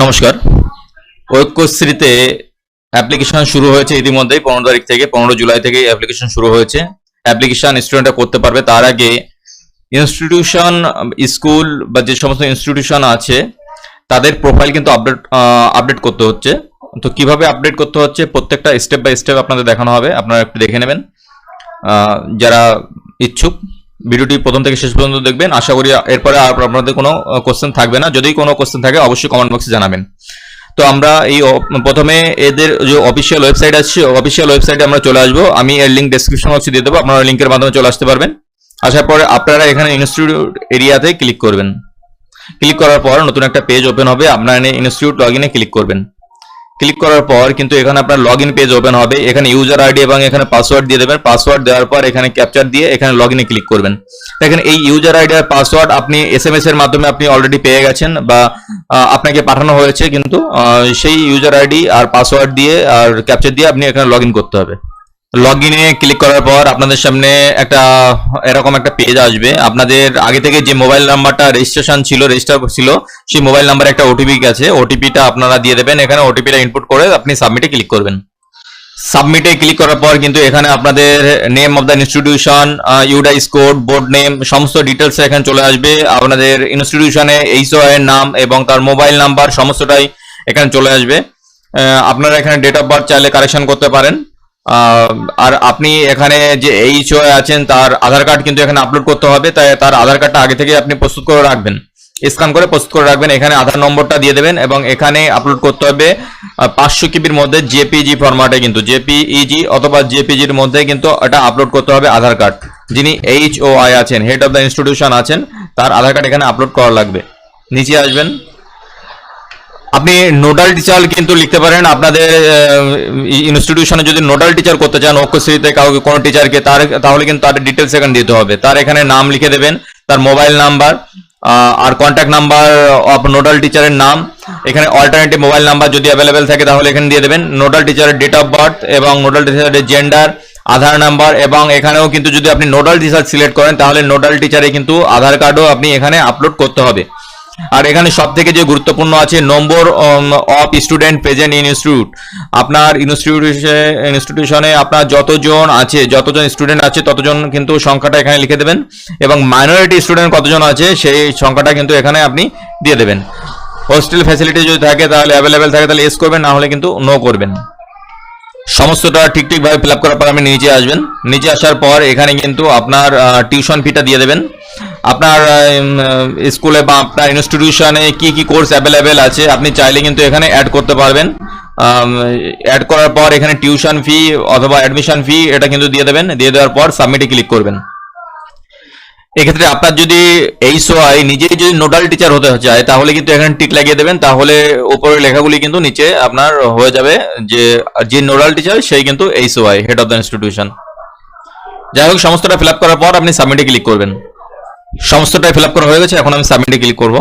নমস্কার। ঐক্যশ্রীতে অ্যাপ্লিকেশন শুরু হয়েছে ইতিমধ্যেই, পনেরো তারিখ থেকে, পনেরো জুলাই থেকে অ্যাপ্লিকেশন শুরু হয়েছে। অ্যাপ্লিকেশন স্টুডেন্টরা করতে পারবে, তার আগে ইনস্টিটিউশন স্কুল বা যে সমস্ত ইনস্টিটিউশন আছে, তাদের প্রোফাইল কিন্তু আপডেট আপডেট করতে হচ্ছে। তো কীভাবে আপডেট করতে হচ্ছে, প্রত্যেকটা স্টেপ বাই স্টেপ আপনাদের দেখানো হবে, আপনারা একটু দেখে নেবেন। যারা ইচ্ছুক ভিডিওটি প্রথম থেকে শেষ পর্যন্ত দেখবেন। আশা করি এরপরে আর আপনাদের কোনো কোশ্চেন থাকবে না। যদি কোনো কোশ্চেন থাকে, অবশ্যই কমেন্ট বক্সে জানাবেন। তো আমরা এই প্রথমে এদের যে অফিসিয়াল ওয়েবসাইট আছে অফিসিয়াল ওয়েবসাইটে আমরা চলে আসব। আমি এর লিঙ্ক ডেসক্রিপশন বক্সে দিয়ে দেবো। আপনারা লিঙ্কের মাধ্যমে চলে আসতে পারবেন। আসার পরে আপনারা এখানে ইনস্টিটিউট এরিয়াতে ক্লিক করবেন। ক্লিক করার পর নতুন একটা পেজ ওপেন হবে। আপনারা ইনস্টিটিউট লগ ক্লিক করবেন। ক্লিক করার পর কিন্তু এখানে আপনার লগ পেজ ওপেন হবে। এখানে ইউজার আইডি এবং এখানে পাসওয়ার্ড দিয়ে দেবেন। পাসওয়ার্ড দেওয়ার পর এখানে ক্যাপচার দিয়ে এখানে লগ ক্লিক করবেন। দেখেন এই ইউজার আইডি আর পাসওয়ার্ড আপনি এস এর মাধ্যমে আপনি অলরেডি পেয়ে গেছেন বা আপনাকে পাঠানো হয়েছে কিন্তু সেই ইউজার আইডি আর পাসওয়ার্ড দিয়ে আর ক্যাপচার দিয়ে আপনি এখানে লগ করতে হবে। লগ ইনে ক্লিক করার পর আপনাদের সামনে একটা, এরকম একটা পেজ আসবে। আপনাদের আগে থেকে যে মোবাইল নাম্বারটা রেজিস্ট্রেশন ছিল রেজিস্টার ছিল, সেই মোবাইল নাম্বারে একটা ওটিপি গেছে। ওটিপিটা আপনারা দিয়ে দেবেন। এখানে ওটিপিটা ইনপুট করে আপনি সাবমিটে ক্লিক করবেন। সাবমিটে ক্লিক করার পর কিন্তু এখানে আপনাদের name of the institution UDISE code board name সমস্ত ডিটেলস এখানে চলে আসবে। আপনাদের ইনস্টিটিউশনে এইচও এর নাম এবং তার মোবাইল নাম্বার সমস্তটাই এখানে চলে আসবে। আপনারা এখানে ডেট অফ বার্থ চাইলে কারেকশন করতে পারেন। আর আপনি এখানে যে এইচ আছেন, তার আধার কার্ড কিন্তু এখানে আপলোড করতে হবে, তাই তার আধার কার্ডটা আগে থেকে আপনি প্রস্তুত করে রাখবেন। স্ক্যান করে প্রস্তুত করে রাখবেন, এখানে আধার নম্বরটা দিয়ে দেবেন এবং এখানে আপলোড করতে হবে পাঁচশো কিবির মধ্যে জেপিজি ফরম্যাটে কিন্তু, জেপিইজি অথবা জেপিজির মধ্যে কিন্তু এটা আপলোড করতে হবে আধার কার্ড। যিনি এইচ ও আই আছেন হেড অফ দ্য ইনস্টিটিউশন আছেন, তার আধার কার্ড এখানে আপলোড করা লাগবে। নিচে আসবেন। আপনি নোডাল টিচার কিন্তু লিখতে পারেন। আপনাদের ইনস্টিটিউশনে যদি নোডাল টিচার করতে চান, অক্ষশ্রীতে কাউকে, কোনো টিচারকে তার, তাহলে কিন্তু তার ডিটেলস এখানে দিতে হবে। তার এখানে নাম লিখে দেবেন, তার মোবাইল নাম্বার আর কন্ট্যাক্ট নাম্বার অফ নোডাল টিচারের নাম। এখানে অল্টারনেটিভ মোবাইল নাম্বার যদি অ্যাভেলেবেল থাকে, তাহলে এখানে দিয়ে দেবেন নোডাল টিচারের ডেট অফ বার্থ এবং নোডাল টিচারের জেন্ডার আধার নাম্বার এবং এখানেও কিন্তু যদি আপনি নোডাল টিচার সিলেক্ট করেন, তাহলে নোডাল টিচারে কিন্তু আধার কার্ডও আপনি এখানে আপলোড করতে হবে। আর এখানে সব থেকে যে গুরুত্বপূর্ণ আছে, number of student present in institute আপনার ইনস্টিটিউশনে ইনস্টিটিউশনে আপনার যতজন আছে, যতজন স্টুডেন্ট আছে, ততজন কিন্তু সংখ্যাটা এখানে লিখে দেবেন এবং মাইনরিটি স্টুডেন্ট কতজন আছে, সেই সংখ্যাটা কিন্তু এখানে আপনি দিয়ে দেবেন। হোস্টেল ফ্যাসিলিটি যদি থাকে, তাহলে অ্যাভেলেবেল থাকে, তাহলে এস করবেন, না হলে কিন্তু নো করবেন। সমস্তটা ঠিক ঠিকভাবে ফিল আপ করার পর আপনি নিচে আসবেন। নিচে আসার পর এখানে কিন্তু আপনার টিউশন ফিটা দিয়ে দেবেন। আপনার স্কুলে বা আপনার ইনস্টিটিউশনে কি কি কোর্স অ্যাভেলেবেল আছে? আপনি চাইলে কিন্তু এখানে অ্যাড করতে পারবেন। অ্যাড করার পর এখানে টিউশন ফি অথবা অ্যাডমিশন ফি এটা কিন্তু দিয়ে দেবেন। দিয়ে দেওয়ার পর সাবমিটে ক্লিক করবেন। এক্ষেত্রে আপনার যদি এই সোয়াই নিজেই যদি নোডাল টিচার হতে চায়, তাহলে কিন্তু এখানে টিক লাগিয়ে দেবেন। তাহলে উপরে লেখাগুলি কিন্তু নিচে আপনার হয়ে যাবে যে যে নোডাল টিচার সেই কিন্তু এই সোয়াই হেড অফ দ্য ইনস্টিটিউশন যাই হোক, সমস্তটা ফিল করার পর আপনি সাবমিটে ক্লিক করবেন। সমস্তটাই ফিল আপ করা হয়ে গেছে, এখন আমি সাবমিটে ক্লিক করব।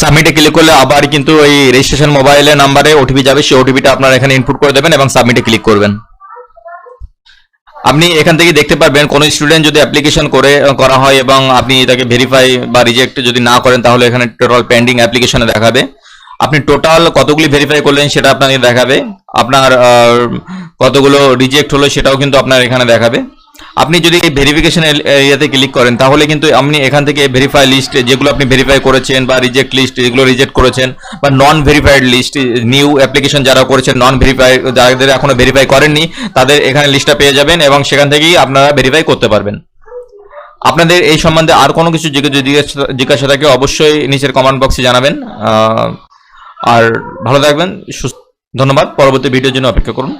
সাবমিটে ক্লিক করলে আবার কিন্তু ওই রেজিস্ট্রেশন মোবাইলের নাম্বারে ওটিপি যাবে, সেই ওটিপিটা আপনার এখানে ইনপুট করে দেবেন এবং সাবমিটে ক্লিক করবেন। আপনি এখান থেকে দেখতে পারবেন, কোন স্টুডেন্ট যদি অ্যাপ্লিকেশন করে করা হয় এবং আপনি তাকে ভেরিফাই বা রিজেক্ট যদি না করেন, তাহলে এখানে টোটাল পেন্ডিং অ্যাপ্লিকেশনে দেখাবে। আপনি টোটাল কতগুলি ভেরিফাই করলেন সেটা আপনাকে দেখাবে। আপনার কতগুলো রিজেক্ট হলো সেটাও কিন্তু আপনার এখানে দেখাবে। আপনি যদি এই ভেরিফিকেশন এরিয়াতে ক্লিক করেন, তাহলে কিন্তু আপনি এখান থেকে ভেরিফাই লিস্ট যেগুলো আপনি ভেরিফাই করেছেন বা রিজেক্ট লিস্ট যেগুলো রিজেক্ট করেছেন, বা non verified list new application যারা করেছেন নন ভেরিফাই যাদের এখনও ভেরিফাই করেননি, তাদের এখানে লিস্টটা পেয়ে যাবেন এবং সেখান থেকেই আপনারা ভেরিফাই করতে পারবেন। আপনাদের এই সম্বন্ধে আর কোনো কিছু জিজ্ঞাসা থাকে, অবশ্যই নিচের কমেন্ট বক্সে জানাবেন। আর ভালো থাকবেন, সুস্থ, ধন্যবাদ। পরবর্তী ভিডিওর জন্য অপেক্ষা করুন।